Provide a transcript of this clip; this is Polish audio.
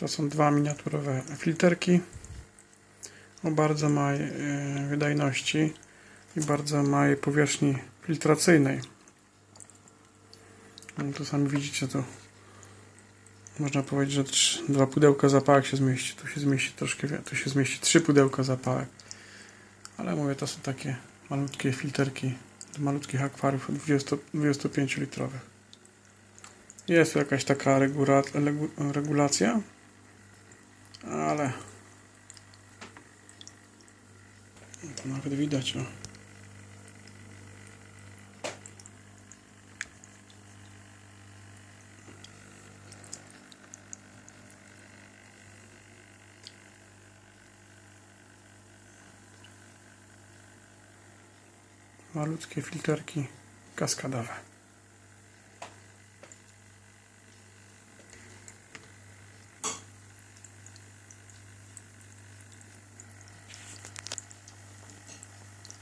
To są dwa miniaturowe filterki o bardzo małej e, wydajności i bardzo małej powierzchni filtracyjnej. No, tu sami widzicie, to można powiedzieć, że dwa pudełka zapałek się zmieści. Tu się zmieści troszkę, tu się zmieści trzy pudełka zapałek. Ale mówię, to są takie malutkie filterki do malutkich akwariów 20, 25 litrowych. Jest tu jakaś taka regula, regu- regulacja, ale to nawet widać. O. Malutkie filterki kaskadowe.